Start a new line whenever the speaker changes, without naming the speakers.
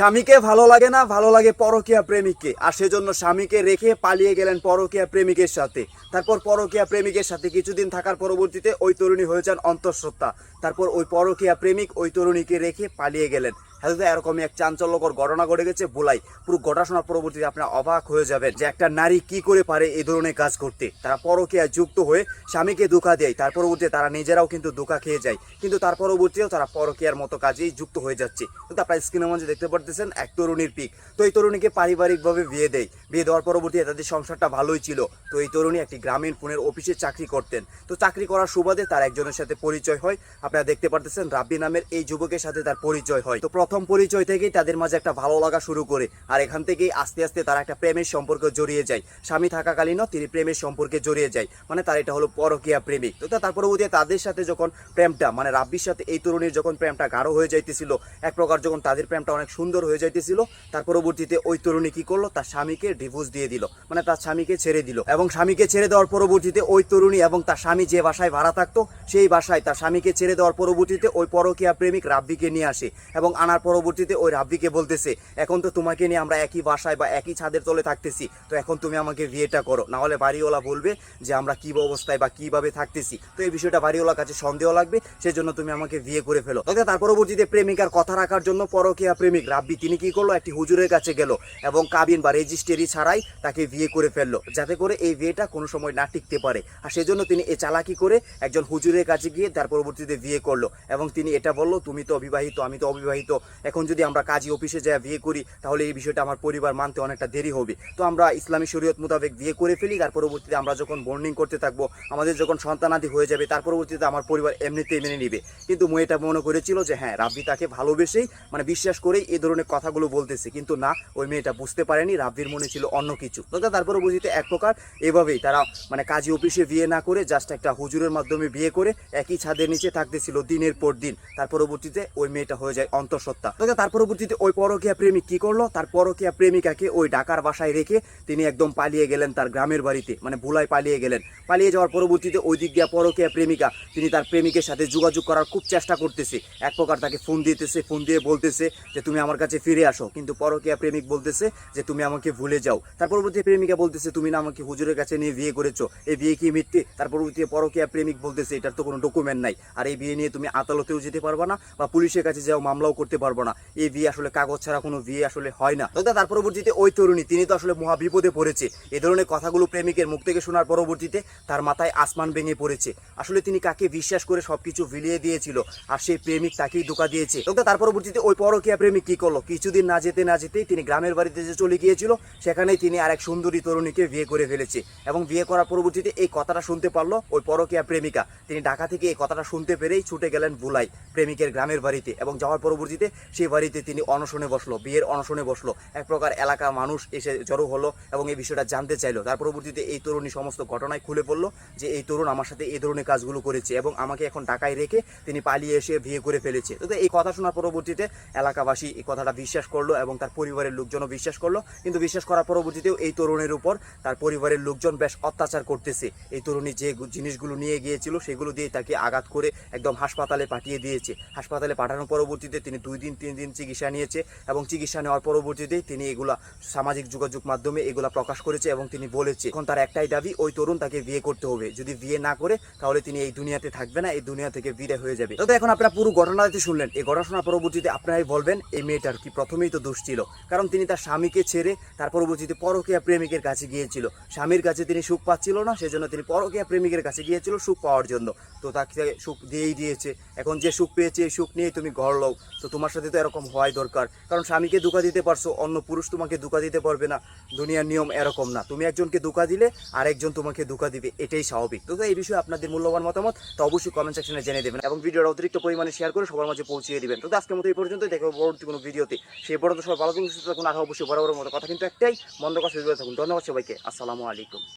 স্বামীকে ভালো লাগে না, ভালো লাগে পরকীয়া প্রেমিককে। আর সেজন্য স্বামীকে রেখে পালিয়ে গেলেন পরকীয়া প্রেমিকের সাথে। তারপর পরকীয়া প্রেমিকের সাথে কিছুদিন থাকার পরবর্তীতে ওই তরুণী হয়ে যান অন্তঃসত্ত্বা তারপর ওই পরকীয়া প্রেমিক ওই তরুণীকে রেখে পালিয়ে গেলেন। হ্যাঁ দাদা, এরকমই এক চাঞ্চল্যকর ঘটনা ঘটে গেছে বুলাই পুরো ঘটনা শোনার পরবর্তীতে আপনারা অবাক হয়ে যাবেন যে একটা নারী কি করে পারে এই ধরনের কাজ করতে। তারা পরকীয়া যুক্ত হয়ে স্বামীকে ধোকা দেয়। তার পরবর্তীতে তারা নিজেরাও কিন্তু ধোকা খেয়ে যায়। কিন্তু তার পরবর্তীতেও তারা পরকীয়ার মতো কাজেই যুক্ত হয়ে যাচ্ছে। কিন্তু আপনারা স্ক্রিনের মধ্যে দেখতে পারতেছেন এক তরুণীর পিক। তো এই তরুণীকে পারিবারিকভাবে বিয়ে দেয়। বিয়ে দেওয়ার পরবর্তীতে তাদের সংসারটা ভালোই ছিল। তো এই তরুণী একটি গ্রামীণ ফোনের অফিসে চাকরি করতেন। তো চাকরি করার সুবাদে তার একজনের সাথে পরিচয় হয়। আপনারা দেখতে পারতেছেন রাব্বি নামের এই যুবকের সাথে তার পরিচয় হয়। তো প্রথম পরিচয় থেকেই তাদের মাঝে একটা ভালো লাগা শুরু করে। আর এখান থেকেই আস্তে আস্তে তারা একটা প্রেমের সম্পর্কে জড়িয়ে যায়। স্বামী থাকাকালীনও তিনি প্রেমের সম্পর্কে জড়িয়ে যায়। মানে তার এটা হলো পরকীয়া প্রেমিক। তো তার পরবর্তীতে তাদের সাথে যখন প্রেমটা মানে রাব্বির সাথে এই তরুণীর যখন প্রেমটা গাঢ় হয়ে যাইতেছিল, এক প্রকার যখন তাদের প্রেমটা অনেক সুন্দর হয়ে যাইতেছিল, তার পরবর্তীতে ওই তরুণী কি করল? তার স্বামীকে ডিভোর্স দিয়ে দিল। মানে তার স্বামীকে ছেড়ে দিল। এবং স্বামীকে ছেড়ে দেওয়ার পরবর্তীতে ওই তরুণী এবং তার স্বামী যে বাসায় ভাড়া থাকতো, সেই বাসায় তার স্বামীকে ছেড়ে দেওয়ার পরবর্তীতে ওই পরকীয়া প্রেমিক রাব্বিকে নিয়ে আসে। এবং আনার পরবর্তীতে ওই রাব্বিকে বলতেছে, এখন তো তোমাকে নিয়ে আমরা একই বাসায় বা একই ছাদের তলে থাকতেছি, তো এখন তুমি আমাকে বিয়েটা করো। না হলে বাড়িওয়ালা বলবে যে, আমরা কি অবস্থায় বা কীভাবে থাকতেছি? তো এই বিষয়টা বাড়িওয়ালার কাছে সন্দেহ লাগবে, সেজন্য তুমি আমাকে বিয়ে করে ফেলো। তবে তার পরবর্তীতে প্রেমিকার কথা রাখার জন্য পরকীয়া প্রেমিক রাব্বি, তিনি কি করল? একটি হুজুরের কাছে গেল এবং কাবিন বা রেজিস্ট্রি ছাড়াই তাকে বিয়ে করে ফেলল, যাতে করে এই বিয়েটা কোনো সময় না টিকতে পারে। আর সেজন্য তিনি এ চালাকি করে একজন হুজুরের কাছে গিয়ে তার পরবর্তীতে বিয়ে করল এবং তিনি এটা বলল, তুমি তো অবিবাহিত, আমি তো অবিবাহিত। এখন যদি আমরা কাজী অফিসে যাই, বিয়ে করি, তাহলে এই বিষয়টা আমার পরিবার মানতে অনেকটা দেরি হবে। তো আমরা ইসলামী শরীয়ত মোতাবেক বিয়ে করে ফেলি তার পরবর্তীতে আমরা যখন বর্নিং করতে থাকব, আমাদের যখন সন্তানাদি হয়ে যাবে, তার পরবর্তীতে আমার পরিবার এমনিতেই মেনে নিবে। কিন্তু মই এটা মনে করেছিল যে হ্যাঁ রাব্বি তাকে ভালোবেসেই মানে বিশ্বাস করেই এই ধরনের কথাগুলো বলতেছে। কিন্তু না, ওই মেয়েটা বুঝতে পারেনি, রাব্বির মনে ছিল অন্য কিছু। তো তার পরবর্তীতে এক প্রকার এভাবেই তারা মানে কাজী অফিসে বিয়ে না করে জাস্ট একটা হুজুরের মাধ্যমে বিয়ে করে, একই ছাদের নিচে থাকতেছিল দিনের পর দিন। তার পরবর্তীতে ওই মেয়েটা হয়ে যায় অন্তঃসত্ত্বা। তো তার পরবর্তীতে ওই পরকীয়া প্রেমিক কি করল? তার পরকীয়া প্রেমিকাকে ওই ডাকার বাসায় রেখে তিনি একদম পালিয়ে গেলেন তার গ্রামের বাড়িতে মানে ভুলায় পালিয়ে গেলেন। পালিয়ে যাওয়ার পরবর্তীতে ওই দিক দিয়ে পরকীয়া প্রেমিকা, তিনি তার প্রেমিকের সাথে যোগাযোগ করার খুব চেষ্টা করতেছে। এক প্রকার তাকে ফোন দিতেছে, ফোন দিয়ে বলতেছে যে, তুমি আমার কাছে ফিরে আসো। কিন্তু পরকীয়া প্রেমিক বলতেছে যে, তুমি আমাকে ভুলে যাও। তার পরবর্তী প্রেমিকা বলতেছে, তুমি না আমাকে হুজুরের কাছে নিয়ে বিয়ে করেছ। এই বিয়ে কি মিথ্যে? তার পরবর্তী পরকীয়া প্রেমিক বলতেছে, এটার তো কোনো ডকুমেন্ট নাই। আর এই বিয়ে নিয়ে তুমি আদালতেও যেতে পারবা না বা পুলিশের কাছে যাও, মামলাও করতে পারব না। এই বিয়ে আসলে কাগজ ছাড়া কোনো বিয়ে আসলে হয় না। তো তার পরবর্তীতে ওই তরুণী, তিনি তো আসলে মহা বিপদে পড়েছে। এই ধরনের কথাগুলো প্রেমিকের মুখ থেকে শোনার পরবর্তীতে তার মাথায় আসমান ভেঙে পড়েছে। আসলে তিনি কাকে বিশ্বাস করে সবকিছু ভিলিয়ে দিয়েছিল, আর সেই প্রেমিক তাকেই ধোকা দিয়েছে। তো তার পরবর্তীতে ওই পরকীয়া প্রেমিক কি করল? কিছুদিন না যেতে, না যেতেই তিনি গ্রামের বাড়িতে যে চলে গিয়েছিল, সেখানেই তিনি আরেক সুন্দরী তরুণীকে বিয়ে করে ফেলেছে। এবং বিয়ে করার পরবর্তীতে এই কথাটা শুনতে পারল ওই পরকীয়া প্রেমিকা। তিনি ঢাকা থেকে এই কথাটা শুনতে পেরেই ছুটে গেলেন বুলাই প্রেমিকের গ্রামের বাড়িতে এবং যাওয়ার পরবর্তীতে সেই বাড়িতে তিনি অনশনে বসল, বিয়ের অনশনে বসল। এক প্রকার এলাকা মানুষ এসে জড়ো হলো এবং এই বিষয়টা জানতে চাইলো। তার পরবর্তীতে এই তরুণী সমস্ত ঘটনায় খুলে পড়ল যে, এই তরুণ আমার সাথে এই ধরনের কাজগুলো করেছে এবং আমাকে এখন ঢাকায় রেখে তিনি পালিয়ে এসে বিয়ে করে ফেলেছে। তো এই কথা শোনার পরবর্তীতে এলাকাবাসী এই কথাটা বিশ্বাস করল এবং তার পরিবারের লোকজনও বিশ্বাস করল। কিন্তু বিশ্বাস করার পরবর্তীতেও এই তরুণের উপর তার পরিবারের লোকজন বেশ অত্যাচার করতেছে। এই তরুণী যে জিনিসগুলো নিয়ে গিয়েছিল সেগুলো দিয়ে তাকে আঘাত করে একদম হাসপাতালে পাঠিয়ে দিয়েছে। হাসপাতালে পাঠানোর পরবর্তীতে তিনি দুই দিন, তিন দিন চিকিৎসা নিয়েছে এবং চিকিৎসা নেওয়ার পরবর্তীতেই তিনি এগুলা সামাজিক যোগাযোগ মাধ্যমে এগুলা প্রকাশ করেছে এবং তিনি বলেছে, এখন তার একটাই দাবি, ওই তরুণ তাকে বিয়ে করতে হবে। যদি বিয়ে না করে, তাহলে তিনি এই দুনিয়াতে থাকবে না, এই দুনিয়া থেকে বিদায় হয়ে যাবে। তো এখন আপনারা পুরো ঘটনাটি শুনলেন। এই ঘটনা পরবর্তীতে আপনারাই বলবেন, এই মেয়েটার কি প্রথমেই তো দোষ ছিল? কারণ তিনি তার স্বামীকে ছেড়ে তার পরবর্তীতে পরকীয়া প্রেমিকের কাছে গিয়েছিল। স্বামীর কাছে তিনি সুখ পাচ্ছিল না, সেজন্য তিনি পরকীয়া প্রেমিকের কাছে গিয়েছিল সুখ পাওয়ার জন্য। তো তাকে সুখ দিয়েই দিয়েছে। এখন যে সুখ পেয়েছে, এই সুখ নিয়ে তুমি ঘর লও। তো তোমার সাথে তো এরকম হওয়াই দরকার। কারণ স্বামীকে ধোকা দিতে পারছ, অন্য পুরুষ তোমাকে ধোকা দিতে পারবে না। দুনিয়ার নিয়ম এরকম না। তুমি একজনকে ধোকা দিলে, আরেকজন তোমাকে ধোকা দিবে। এটাই স্বাভাবিক। তো এই বিষয়ে আপনাদের মূল্যবান মতামত, তো অবশ্যই কমেন্ট সেকশনে জেনে দেবেন। এবং ভিডিওটা অতিরিক্ত পরিমাণে শেয়ার করে সবার মাঝে পৌঁছিয়ে দেবেন। তো আজকের মতো এই পর্যন্ত দেখো পরবর্তী কোনো ভিডিওতে। সেই পর্যন্ত সবাই ভালো থাকুন, সুস্থ থাকুন। অবশ্যই বড় মতো কথা। কিন্তু একটাই, মন্দ কথা থাকুন। ধন্যবাদ সবাইকে। আসসালামু আলাইকুম।